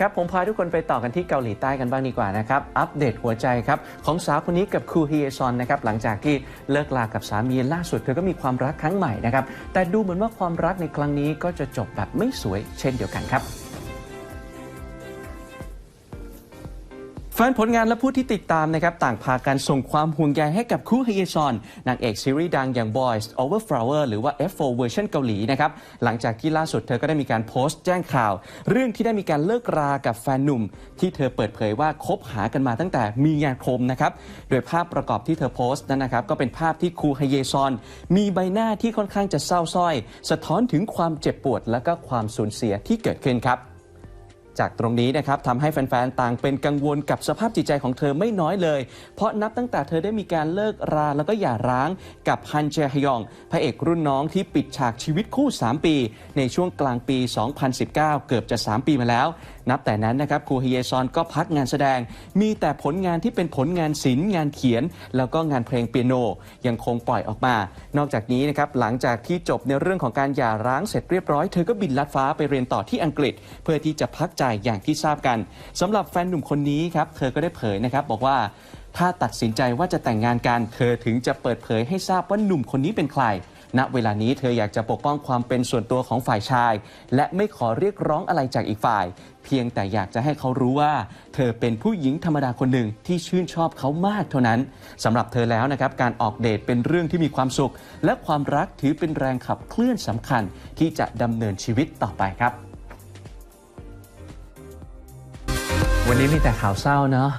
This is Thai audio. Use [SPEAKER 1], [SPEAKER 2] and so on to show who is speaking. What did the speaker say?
[SPEAKER 1] ครับ ผมพาทุกคนไปต่อกันที่เกาหลีใต้กันบ้างดีกว่านะครับ อัปเดตหัวใจครับของสาวคนนี้กับคูฮีเอซอนนะครับหลังจากที่เลิกลากับสามีล่าสุดเธอก็มีความรักครั้งใหม่นะครับแต่ดูเหมือนว่าความรักในครั้งนี้ก็จะจบแบบไม่สวยเช่นเดียวกันครับ แฟนผลงานและผู้ที่ติดตามนะครับต่างพากันส่งความห่วงใยให้กับคู่ฮเยซอน นางเอกซีรีส์ดังอย่าง Boys Over Flower หรือว่า F4 เวอร์ชันเกาหลีนะครับหลังจากที่ล่าสุดเธอก็ได้มีการโพสต์แจ้งข่าว เรื่องที่ได้มีการเลิกรากับแฟนหนุ่ม ที่เธอเปิดเผยว่าคบหากันมาตั้งแต่มีนาคมนะครับโดยภาพประกอบที่เธอโพสต์นั้นนะครับก็เป็นภาพที่คูฮเยซอน มีใบหน้าที่ค่อนข้างจะเศร้าส้อย สะท้อนถึงความเจ็บปวดและก็ความสูญเสียที่เกิดขึ้นครับ จากตรงนี้นะครับทำให้แฟนๆ ต่างเป็นกังวลกับสภาพจิตใจของเธอไม่น้อยเลย เพราะนับตั้งแต่เธอได้มีการเลิกราแล้วก็หย่าร้างกับฮันเจฮยอง พระเอกรุ่นน้องที่ปิดฉากชีวิตคู่ 3 ปี ในช่วงกลางปี 2019 เกือบจะ 3 ปีมาแล้ว นับแต่นั้นนะครับครูฮิเยซอนก็พักงานแสดง มีแต่ผลงานที่เป็นผลงานศิลป์งานเขียน แล้วก็งานเพลงเปียโนยังคงปล่อยออกมา นอกจากนี้นะครับหลังจากที่จบในเรื่องของการหย่าร้างเสร็จเรียบร้อย เธอก็บินลัดฟ้าไปเรียนต่อที่อังกฤษ เพื่อที่จะพักใจอย่างที่ทราบกันสำหรับแฟนหนุ่มคนนี้ครับเธอก็ได้เผยนะครับบอกว่าถ้าตัดสินใจว่าจะแต่งงานกัน เธอถึงจะเปิดเผยให้ทราบว่าหนุ่มคนนี้เป็นใคร ณเวลานี้เธออยากจะปกป้องความเป็นส่วนตัวของฝ่ายชาย และไม่ขอเรียกร้องอะไรจากอีกฝ่าย เพียงแต่อยากจะให้เขารู้ว่า เธอเป็นผู้หญิงธรรมดาคนหนึ่งที่ชื่นชอบเขามากเท่านั้นสำหรับเธอแล้วนะครับการออกเดทเป็นเรื่องที่มีความสุข และความรักถือเป็นแรงขับเคลื่อนสำคัญ ที่จะดำเนินชีวิตต่อไปครับ วันนี้มีแต่ข่าวเศร้าเนาะ